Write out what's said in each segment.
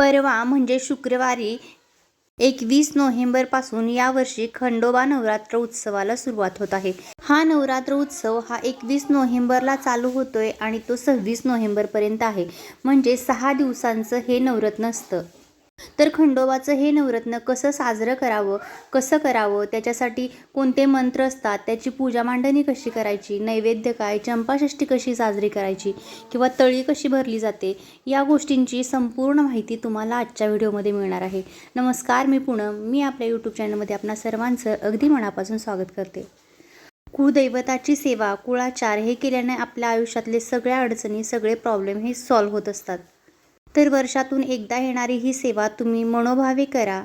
परवा म्हणजे शुक्रवारी एकवीस नोव्हेंबरपासून यावर्षी खंडोबा नवरात्र उत्सवाला सुरुवात होत आहे. हा नवरात्र उत्सव हा एकवीस नोव्हेंबरला चालू होतोय आणि तो सव्वीस नोव्हेंबरपर्यंत आहे. म्हणजे सहा दिवसांचं हे नवरत्न असतं. तर खंडोबाचं हे नवरत्न कसं साजरं करावं कसं करावं त्याच्यासाठी कोणते मंत्र असतात त्याची पूजा मांडणी कशी करायची नैवेद्य काय चंपाषष्ठी कशी साजरी करायची किंवा तळी कशी भरली जाते या गोष्टींची संपूर्ण माहिती तुम्हाला आजच्या व्हिडिओमध्ये मिळणार आहे. नमस्कार मी पूनम. मी आपल्या यूट्यूब चॅनलमध्ये आपणा सर्वांचं अगदी मनापासून स्वागत करते. कुळदैवताची सेवा कुळाचार हे केल्याने आपल्या आयुष्यातले सगळ्या अडचणी सगळे प्रॉब्लेम हे सॉल्व्ह होत असतात. तर वर्षातून एकदा येणारी ही सेवा तुम्ही मनोभावे करा.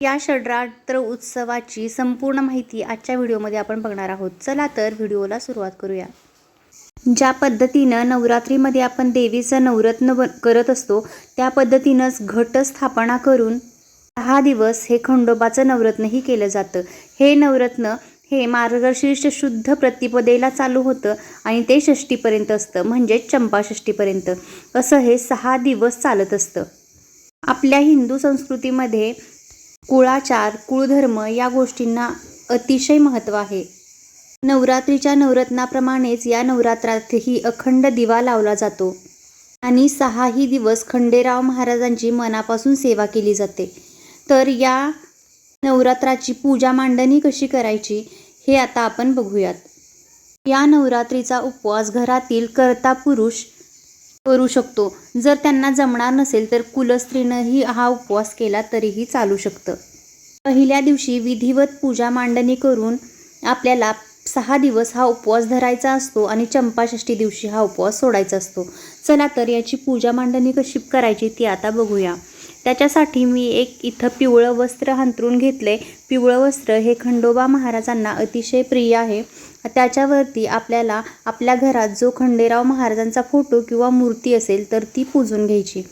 या षड्रात्र उत्सवाची संपूर्ण माहिती आजच्या व्हिडिओमध्ये आपण बघणार आहोत. चला तर व्हिडिओला सुरुवात करूया. ज्या पद्धतीनं नवरात्रीमध्ये आपण देवीचं नवरत्न ब करत असतो त्या पद्धतीनंच घटस्थापना करून दहा दिवस हे खंडोबाचं नवरत्नही केलं जातं. हे नवरत्न हे मार्गशीर्ष शुद्ध प्रतिपदेला चालू होतं आणि ते षष्टीपर्यंत असतं म्हणजेच चंपाषष्टीपर्यंत असं हे सहा दिवस चालत असतं. आपल्या हिंदू संस्कृतीमध्ये कुळाचार कुळधर्म या गोष्टींना अतिशय महत्त्व आहे. नवरात्रीच्या नवरत्नाप्रमाणेच या नवरात्रातही अखंड दिवा लावला जातो आणि सहाही दिवस खंडेराव महाराजांची मनापासून सेवा केली जाते. तर या नवरात्राची पूजा मांडणी कशी करायची हे आता आपण बघूयात. या नवरात्रीचा उपवास घरातील कर्ता पुरुष करू शकतो. जर त्यांना जमणार नसेल तर कुलस्त्रीनंही हा उपवास केला तरीही चालू शकतं. पहिल्या दिवशी विधिवत पूजा मांडणी करून आपल्याला सहा दिवस हा उपवास धरायचा असतो आणि चंपाषष्ठी दिवशी हा उपवास सोडायचा असतो. चला तर याची पूजा मांडणी कशी करायची ती आता बघूया. त्याच्यासाठी मी एक इथं पिवळं वस्त्र हंतरून घेतले. पिवळं वस्त्र हे खंडोबा महाराजांना अतिशय प्रिय आहे. त्याच्यावरती आपल्याला आपल्या घरात जो खंडेराव महाराजांचा फोटो किंवा मूर्ती असेल तर ती पूजून घ्यायची.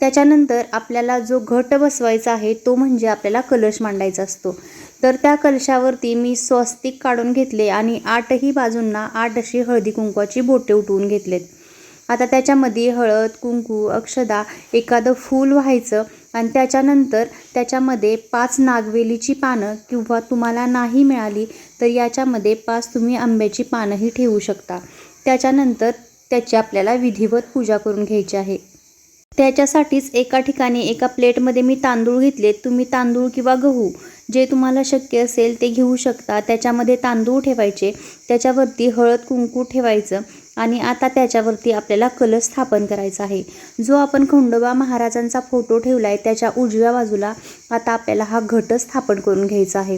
त्याच्यानंतर आपल्याला जो घट बसवायचा आहे तो म्हणजे आपल्याला कलश मांडायचा असतो. तर त्या कलशावरती मी स्वस्तिक काढून घेतले आणि आठही बाजूंना आठ अशी हळदी कुंकवाची बोटे उठवून घेतलेत. आता त्याच्यामध्ये हळद कुंकू अक्षदा एखादं फूल व्हायचं आणि त्याच्यानंतर त्याच्यामध्ये पाच नागवेलीची पानं किंवा तुम्हाला नाही मिळाली तर याच्यामध्ये पाच तुम्ही आंब्याची पानंही ठेवू शकता. त्याच्यानंतर त्याची आपल्याला विधिवत पूजा करून घ्यायची आहे. त्याच्यासाठीच एका ठिकाणी एका प्लेटमध्ये मी तांदूळ घेतले. तुम्ही तांदूळ किंवा गहू जे तुम्हाला शक्य असेल ते घेऊ शकता. त्याच्यामध्ये तांदूळ ठेवायचे. त्याच्यावरती हळद कुंकू ठेवायचं. आणि आता त्याच्यावरती आपल्याला कलश स्थापन करायचा आहे. जो आपण खंडोबा महाराजांचा फोटो ठेवला आहे त्याच्या उजव्या बाजूला आता आपल्याला हा घट स्थापन करून घ्यायचा आहे.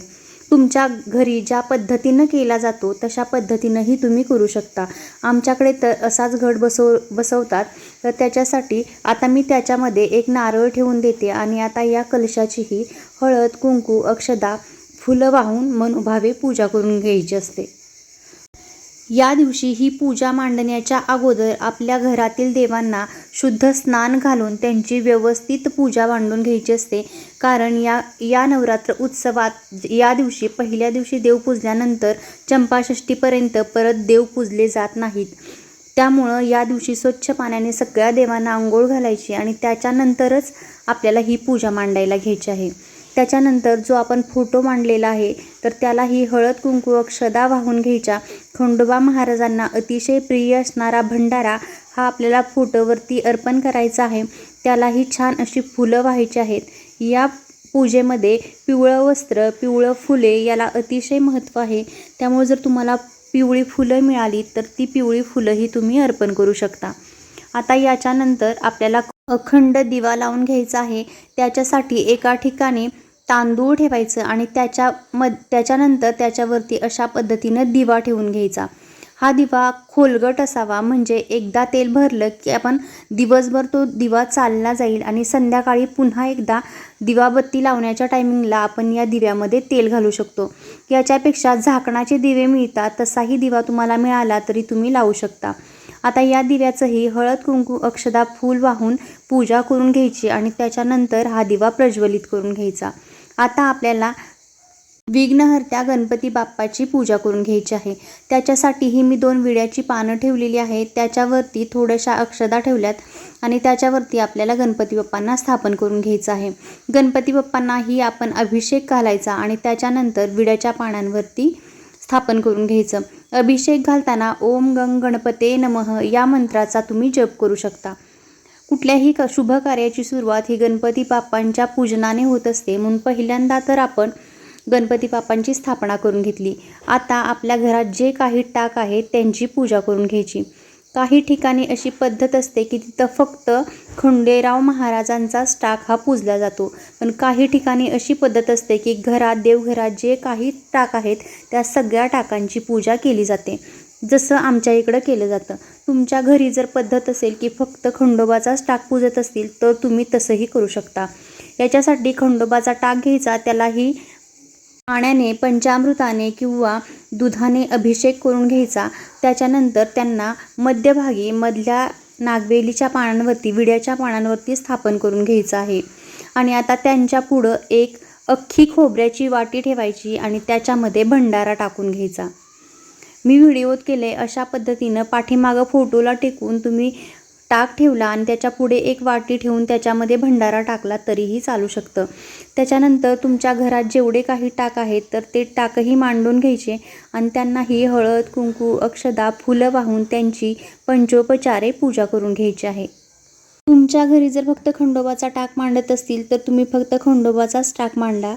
तुमच्या घरी ज्या पद्धतीनं केला जातो तशा पद्धतीनंही तुम्ही करू शकता. आमच्याकडे तर असाच घट बसव बसवतात तर त्याच्यासाठी आता मी त्याच्यामध्ये एक नारळ ठेवून देते आणि आता या कलशाचीही हळद कुंकू अक्षदा फुलं वाहून मनोभावे पूजा करून घ्यायची असते. या दिवशी ही पूजा मांडण्याच्या अगोदर आपल्या घरातील देवांना शुद्ध स्नान घालून त्यांची व्यवस्थित पूजा मांडून घ्यायची असते. कारण या या नवरात्र उत्सवात या दिवशी पहिल्या दिवशी देव पूजल्यानंतर चंपाषष्टीपर्यंत परत देव पूजले जात नाहीत. त्यामुळं या दिवशी स्वच्छ पाण्याने सगळ्या देवांना आंघोळ घालायची आणि त्याच्यानंतरच आपल्याला ही पूजा मांडायला घ्यायची आहे. त्याच्यानंतर जो आपण फोटो मांडलेला आहे तर त्याला ही हळद कुंकू अक्षदा वाहून घ्यायच्या. खंडोबा महाराजांना अतिशय प्रिय असणारा भंडारा हा आपल्याला फोटोवरती अर्पण करायचा आहे. त्यालाही छान अशी फुलं व्हायची आहेत. या पूजेमध्ये पिवळं वस्त्र पिवळं फुले याला अतिशय महत्त्व आहे. त्यामुळे जर तुम्हाला पिवळी फुलं मिळाली तर ती पिवळी फुलंही तुम्ही अर्पण करू शकता. आता याच्यानंतर आपल्याला अखंड दिवा लावून घ्यायचा आहे. त्याच्यासाठी एका ठिकाणी तांदूळ ठेवायचं आणि त्याच्या मध त्याच्यानंतर त्याच्यावरती अशा पद्धतीनं दिवा ठेवून घ्यायचा. हा दिवा खोलगट असावा म्हणजे एकदा तेल भरलं की आपण दिवसभर तो दिवा चालला जाईल आणि संध्याकाळी पुन्हा एकदा दिवाबत्ती लावण्याच्या टायमिंगला आपण या दिव्यामध्ये तेल घालू शकतो. याच्यापेक्षा झाकणाचे दिवे मिळतात तसाही दिवा तुम्हाला मिळाला तरी तुम्ही लावू शकता. आता या दिव्याचंही हळद कुंकू अक्षदा फूल वाहून पूजा करून घ्यायची आणि त्याच्यानंतर हा दिवा प्रज्वलित करून घ्यायचा. आता आपल्याला विघ्नहर्त्या गणपती बाप्पाची पूजा करून घ्यायची आहे. त्याच्यासाठीही मी दोन विड्याची पानं ठेवलेली आहेत. त्याच्यावरती थोड्याशा अक्षदा ठेवल्यात आणि त्याच्यावरती आपल्याला गणपती बाप्पांना स्थापन करून घ्यायचं आहे. गणपती बाप्पांनाही आपण अभिषेक घालायचा आणि त्याच्यानंतर विड्याच्या पानांवरती स्थापन करून घ्यायचं. अभिषेक घालताना ओम गंग गणपते नमः या मंत्राचा तुम्ही जप करू शकता. कुठल्याही क शुभ कार्याची सुरुवात ही गणपती बाप्पांच्या पूजनाने होत असते. म्हणून पहिल्यांदा तर आपण गणपती बाप्पांची स्थापना करून घेतली. आता आपल्या घरात जे काही टाक आहेत त्यांची पूजा करून घ्यायची. काही ठिकाणी अशी पद्धत असते की तिथं फक्त खंडेराव महाराजांचा टाक हा पूजला जातो. पण काही ठिकाणी अशी पद्धत असते की घरात देवघरात जे काही टाक आहेत त्या सगळ्या टाकांची पूजा केली जाते. जसं आमच्या इकडं केलं जातं. तुमच्या घरी जर पद्धत असेल की फक्त खंडोबाचाच टाक पूजत असतील तर तुम्ही तसंही करू शकता. याच्यासाठी खंडोबाचा टाक घ्यायचा त्यालाही पाण्याने पंचामृताने किंवा दुधाने अभिषेक करून घ्यायचा. त्याच्यानंतर त्यांना मध्यभागी मधल्या नागवेलीच्या पानांवरती विड्याच्या पानांवरती स्थापन करून घ्यायचं आहे. आणि आता त्यांच्या पुढं एक अख्खी खोबऱ्याची वाटी ठेवायची आणि त्याच्यामध्ये भंडारा टाकून घ्यायचा. मी व्हिडिओत केले अशा पद्धतीनं पाठीमागं फोटोला टेकून तुम्ही टाक ठेवला आणि त्याच्या पुढे एक वाटी ठेवून त्याच्यामध्ये भंडारा टाकला तरीही चालू शकतं. त्याच्यानंतर तुमच्या घरात जेवढे काही टाक आहेत तर ते टाकही मांडून घ्यायचे आणि त्यांनाही हळद कुंकू अक्षदा फुलं वाहून त्यांची पंचोपचारे पूजा करून घ्यायची आहे. तुमच्या घरी जर फक्त खंडोबाचा टाक मांडत असतील तर तुम्ही फक्त खंडोबाचाच टाक मांडा.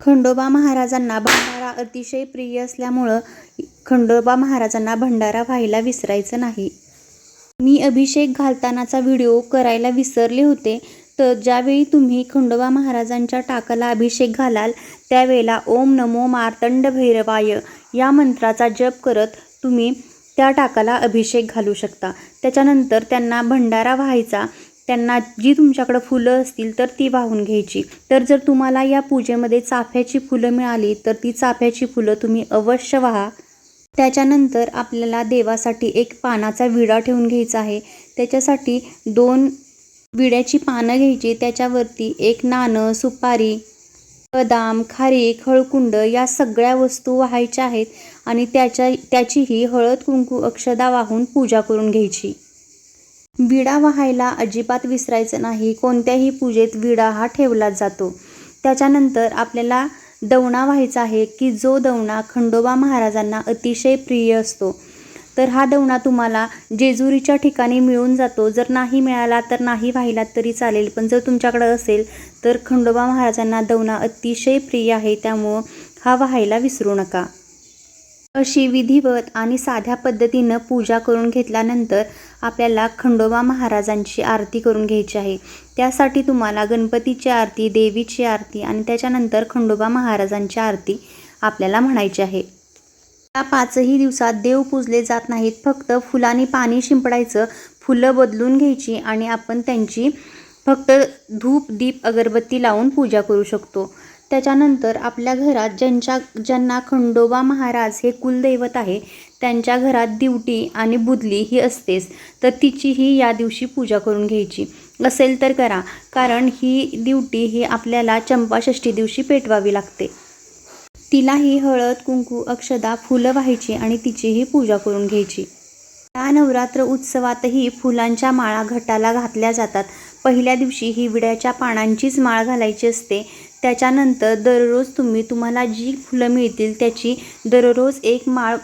खंडोबा महाराजांना भंडारा अतिशय प्रिय असल्यामुळं खंडोबा महाराजांना भंडारा व्हायला विसरायचं नाही. मी अभिषेक घालतानाचा व्हिडिओ करायला विसरले होते तर ज्यावेळी तुम्ही खंडोबा महाराजांच्या टाकाला अभिषेक घालाल त्यावेळेला ओम नमो मार्तंड भैरवाय या मंत्राचा जप करत तुम्ही त्या टाकाला अभिषेक घालू शकता. त्याच्यानंतर त्यांना भंडारा व्हायचा. त्यांना जी तुमच्याकडं फुलं असतील तर ती वाहून घ्यायची. तर जर तुम्हाला या पूजेमध्ये चाफ्याची फुलं मिळाली तर ती चाफ्याची फुलं तुम्ही अवश्य व्हा. त्याच्यानंतर आपल्याला देवासाठी एक पानाचा विडा ठेवून घ्यायचा आहे. त्याच्यासाठी दोन विड्याची पानं घ्यायची. त्याच्यावरती एक नाणं सुपारी बदाम खारीक हळकुंड या सगळ्या वस्तू व्हायच्या आहेत आणि त्याच्या त्याचीही हळद कुंकू अक्षदा वाहून पूजा करून घ्यायची. विडा वाहायला अजिबात विसरायचं नाही. कोणत्याही पूजेत विडा हा ठेवला जातो. त्याच्यानंतर आपल्याला दवणा व्हायचा आहे की जो दवणा खंडोबा महाराजांना अतिशय प्रिय असतो. तर हा दवणा तुम्हाला जेजुरीच्या ठिकाणी मिळून जातो. जर नाही मिळाला तर नाही व्हायला तरी चालेल. पण जर तुमच्याकडं असेल तर खंडोबा महाराजांना दवणा अतिशय प्रिय आहे. त्यामुळं हा व्हायला विसरू नका. अशी विधिवत आणि साध्या पद्धतीनं पूजा करून घेतल्यानंतर आपल्याला खंडोबा महाराजांची आरती करून घ्यायची आहे. त्यासाठी तुम्हाला गणपतीची आरती देवीची आरती आणि त्याच्यानंतर खंडोबा महाराजांची आरती आपल्याला म्हणायची आहे. या पाचही दिवसात देव पूजले जात नाहीत. फक्त फुलांनी पाणी शिंपडायचं फुलं बदलून घ्यायची आणि आपण त्यांची फक्त धूप दीप अगरबत्ती लावून पूजा करू शकतो. त्याच्यानंतर आपल्या घरात ज्यांच्या ज्यांना खंडोबा महाराज हे कुलदैवत आहे त्यांच्या घरात दिवटी आणि बुदली ही असतेच. तर तिचीही या दिवशी पूजा करून घ्यायची. असेल तर करा कारण ही दिवटी ही आपल्याला चंपाषष्ठी दिवशी पेटवावी लागते. तिलाही हळद कुंकू अक्षदा फुलं व्हायची आणि तिचीही पूजा करून घ्यायची. या नवरात्र उत्सवातही फुलांच्या माळा घटाला घातल्या जातात. पहिल्या दिवशी ही विड्याच्या पानांचीच माळ घालायची असते. त्याच्यानंतर दररोज तुम्ही तुम्हाला जी फुलं मिळतील त्याची दररोज एक माळ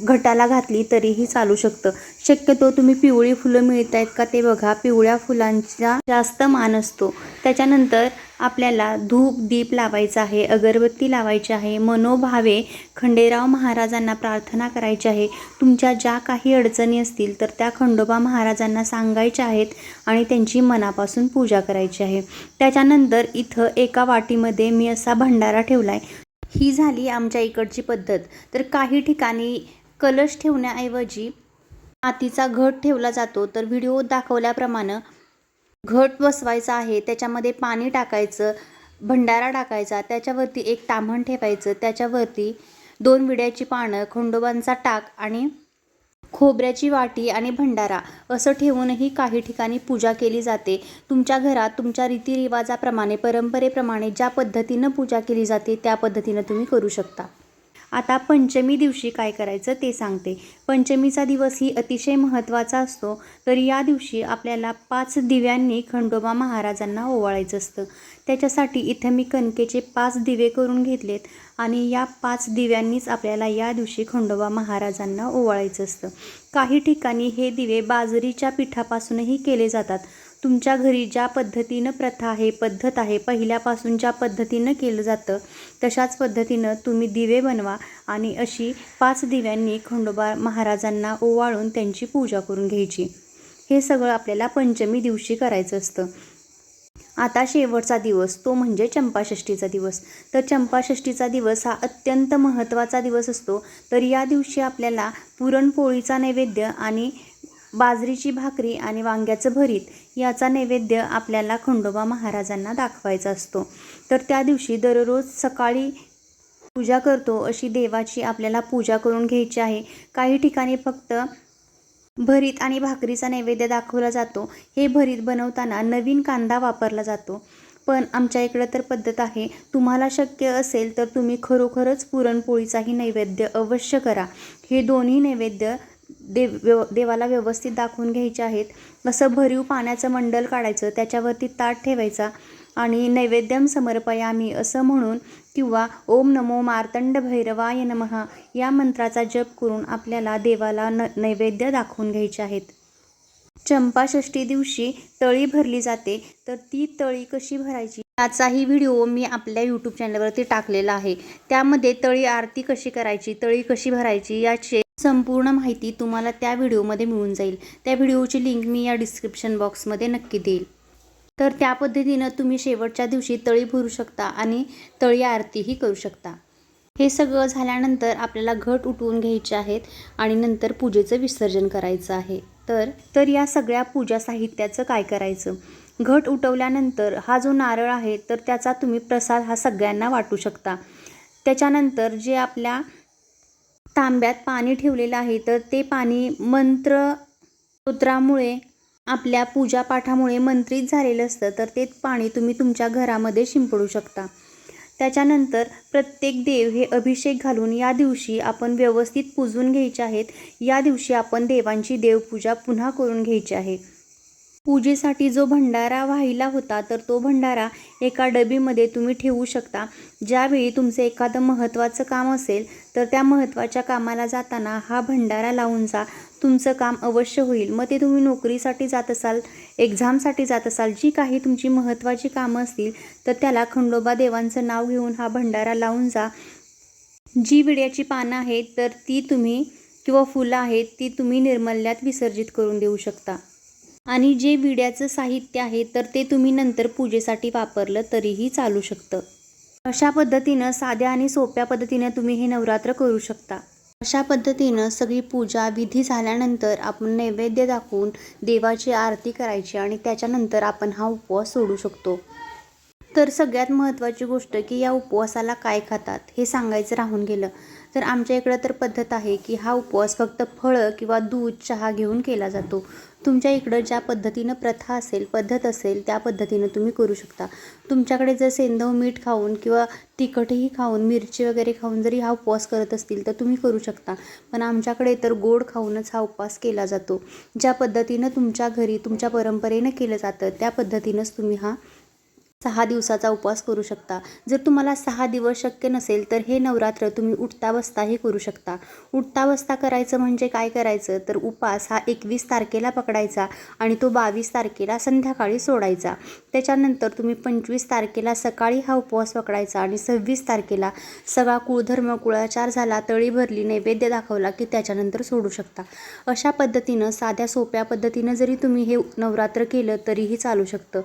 घटाला घातली तरीही चालू शकतं. शक्यतो तुम्ही पिवळी फुलं मिळत आहेत का ते बघा. पिवळ्या फुलांचा जास्त मान असतो. त्याच्यानंतर आपल्याला धूप दीप लावायचा आहे अगरबत्ती लावायची आहे मनोभावे खंडेराव महाराजांना प्रार्थना करायची आहे. तुमच्या ज्या काही अडचणी असतील तर त्या खंडोबा महाराजांना सांगायच्या आहेत आणि त्यांची मनापासून पूजा करायची आहे. त्याच्यानंतर इथं एका वाटीमध्ये मी असा भंडारा ठेवला आहे ही झाली आमच्या इकडची पद्धत. तर काही ठिकाणी कलश ठेवण्याऐवजी मातीचा घट ठेवला जातो. तर व्हिडिओ दाखवल्याप्रमाणे घट बसवायचा आहे त्याच्यामध्ये पाणी टाकायचं भंडारा टाकायचा त्याच्यावरती एक ताम्हण ठेवायचं त्याच्यावरती दोन विड्याची पानं खंडोबांचा टाक आणि खोबऱ्याची वाटी आणि भंडारा असं ठेवूनही काही ठिकाणी पूजा केली जाते. तुमच्या घरात तुमच्या रीतिरिवाजाप्रमाणे परंपरेप्रमाणे ज्या पद्धतीनं पूजा केली जाते त्या पद्धतीनं तुम्ही करू शकता. आता पंचमी दिवशी काय करायचं ते सांगते. पंचमीचा दिवस ही अतिशय महत्त्वाचा असतो तर या दिवशी आपल्याला पाच दिव्यांनी खंडोबा महाराजांना ओवाळायचं असतं. त्याच्यासाठी इथं मी कणकेचे पाच दिवे करून घेतलेत आणि या पाच दिव्यांनीच आपल्याला या दिवशी खंडोबा महाराजांना ओवाळायचं असतं. काही ठिकाणी हे दिवे बाजरीच्या पिठापासूनही केले जातात. तुमच्या घरी ज्या पद्धतीनं प्रथा आहे पद्धत आहे पहिल्यापासून ज्या पद्धतीनं केलं जातं तशाच पद्धतीनं तुम्ही दिवे बनवा आणि अशी पाच दिव्यांनी खंडोबा महाराजांना ओवाळून त्यांची पूजा करून घ्यायची. हे सगळं आपल्याला पंचमी दिवशी करायचं असतं. आता शेवटचा दिवस तो म्हणजे चंपाषष्ठीचा दिवस. तर चंपाषष्ठीचा दिवस हा अत्यंत महत्त्वाचा दिवस असतो. तर या दिवशी आपल्याला पुरणपोळीचा नैवेद्य आणि बाजरीची भाकरी आणि वांग्याचं भरीत याचा नैवेद्य आपल्याला खंडोबा महाराजांना दाखवायचा असतो. तर त्या दिवशी दररोज सकाळी पूजा करतो अशी देवाची आपल्याला पूजा करून घ्यायची आहे. काही ठिकाणी फक्त भरीत आणि भाकरीचा नैवेद्य दाखवला जातो. हे भरीत बनवताना नवीन कांदा वापरला जातो. पण आमच्या इकडं तर पद्धत आहे. तुम्हाला शक्य असेल तर तुम्ही खरोखरच पुरणपोळीचाही नैवेद्य अवश्य करा. हे दोन्ही नैवेद्य देव व्यव देवाला व्यवस्थित दाखवून घ्यायचे आहेत. असं भरीव पाण्याचं मंडल काढायचं त्याच्यावरती ताट ठेवायचा आणि नैवेद्यम समर्पयामी असं म्हणून किंवा ओम नमो मार्तंड भैरवाय नमः या मंत्राचा जप करून आपल्याला देवाला न नैवेद्य दाखवून घ्यायचे आहेत. चंपाषष्ठी दिवशी तळी भरली जाते तर ती तळी कशी भरायची? याचाही व्हिडिओ मी आपल्या यूट्यूब चॅनलवरती टाकलेला आहे. त्यामध्ये तळी आरती कशी करायची तळी कशी भरायची याची संपूर्ण माहिती तुम्हाला त्या व्हिडिओमध्ये मिळून जाईल. त्या व्हिडिओची लिंक मी या डिस्क्रिप्शन बॉक्समध्ये नक्की देईल. तर त्या पद्धतीनं तुम्ही शेवटच्या दिवशी तळी भरू शकता आणि तळी आरतीही करू शकता. हे सगळं झाल्यानंतर आपल्याला घट उठवून घ्यायचे आहेत आणि नंतर पूजेचं विसर्जन करायचं आहे. तर तर या सगळ्या पूजा साहित्याचं काय करायचं? घट उठवल्यानंतर हा जो नारळ आहे तर त्याचा तुम्ही प्रसाद हा सगळ्यांना वाटू शकता. त्याच्यानंतर जे आपल्या तांब्यात पाणी ठेवलेलं आहे तर ते पाणी मंत्र स्तोत्रामुळे आपल्या पूजापाठामुळे मंत्रित झालेलं असतं तर ते पाणी तुम्ही तुमच्या घरामध्ये शिंपडू शकता. त्याच्यानंतर प्रत्येक देव हे अभिषेक घालून या दिवशी आपण व्यवस्थित पूजून घ्यायचे आहेत. या दिवशी आपण देवांची देवपूजा पुन्हा करून घ्यायची आहे. पूजेसाठी जो भंडारा वाहिला होता तर तो भंडारा एका डबीमध्ये तुम्ही ठेवू शकता. ज्यावेळी तुमचं एखादं महत्त्वाचं काम असेल तर त्या महत्त्वाच्या कामाला जाताना हा भंडारा लावून जा. तुमचं काम अवश्य होईल. मग ते तुम्ही नोकरीसाठी जात असाल एक्झामसाठी जात असाल जी काही तुमची महत्त्वाची कामं असतील तर त्याला खंडोबा देवांचं नाव घेऊन हा भंडारा लावून जा. जी विड्याची पानं आहेत तर ती तुम्ही किंवा फुलं आहेत ती तुम्ही निर्मल्यात विसर्जित करून देऊ शकता. आणि जे विड्याचं साहित्य आहे तर ते तुम्ही नंतर पूजेसाठी वापरलं तरीही चालू शकतं. अशा पद्धतीनं साध्या आणि सोप्या पद्धतीनं तुम्ही हे नवरात्र करू शकता. अशा पद्धतीनं सगळी पूजा विधी झाल्यानंतर आपण नैवेद्य दाखवून देवाची आरती करायची आणि त्याच्यानंतर आपण हा उपवास सोडू शकतो. तर सगळ्यात महत्त्वाची गोष्ट की या उपवासाला काय खातात हे सांगायचं राहून गेलं. तर आमच्या इकडं तर पद्धत आहे की हा उपवास फक्त फळं किंवा दूध चहा घेऊन केला जातो. तुमच्या इकडं ज्या पद्धतीनं प्रथा असेल पद्धत असेल त्या पद्धतीनं तुम्ही करू शकता. तुमच्याकडे जर सेंधव मीठ खाऊन किंवा तिखटही खाऊन मिरची वगैरे खाऊन जरी हा उपवास करत असतील तर तुम्ही करू शकता. पण आमच्याकडे तर गोड खाऊनच हा उपवास केला जातो. ज्या पद्धतीनं तुमच्या घरी तुमच्या परंपरेनं केलं जातं त्या पद्धतीनंच तुम्ही हा सहा दिवसाचा उपवास करू शकता. जर तुम्हाला सहा दिवस शक्य नसेल तर हे नवरात्र तुम्ही उठता बसताही करू शकता. उठता बसता करायचं म्हणजे काय करायचं? तर उपास हा एकवीस तारखेला पकडायचा आणि तो बावीस तारखेला संध्याकाळी सोडायचा. त्याच्यानंतर तुम्ही पंचवीस तारखेला सकाळी हा उपवास पकडायचा आणि सव्वीस तारखेला सगळा कुळधर्म कुळाचार झाला तळी भरली नैवेद्य दाखवला की त्याच्यानंतर सोडू शकता. अशा पद्धतीनं साध्या सोप्या पद्धतीनं जरी तुम्ही हे नवरात्र केलं तरीही चालू शकतं.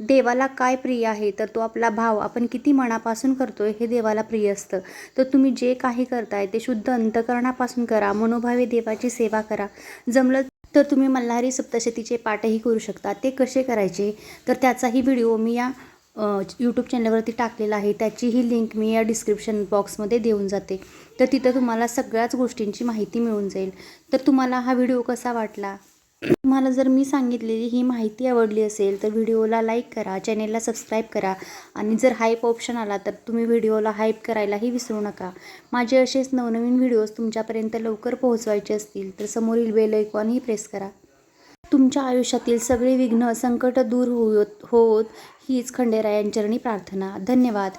देवाला काय प्रिय आहे तर तो आपला भाव आपण किती मनापासून करतोय हे देवाला प्रिय असतं. तर तुम्ही जे काही करताय ते शुद्ध अंतकरणापासून करा मनोभावे देवाची सेवा करा. जमलं तर तुम्ही मल्हारी सप्तशतीचे पाठही करू शकता. ते कसे करायचे? तर त्याचाही व्हिडिओ मी या यूट्यूब चॅनलवरती टाकलेला आहे. त्याचीही लिंक मी या डिस्क्रिप्शन बॉक्समध्ये देऊन जाते. तर तिथं तुम्हाला सगळ्याच गोष्टींची माहिती मिळून जाईल. तर तुम्हाला हा व्हिडिओ कसा वाटला? तुम्हाला जर मी सांगितलेली ही माहिती आवडली असेल तर व्हिडिओला लाईक करा चॅनेलला सबस्क्राईब करा. आणि जर हाईप ऑप्शन आला तर तुम्ही व्हिडिओला हाईप करायलाही विसरू नका. माझे असेच नवनवीन व्हिडिओज तुमच्यापर्यंत लवकर पोहोचवायचे असतील तर समोरील बेल ऐकॉनही प्रेस करा. तुमच्या आयुष्यातील सगळे विघ्न संकट दूर होत होत हीच खंडेरायांचरणी प्रार्थना. धन्यवाद.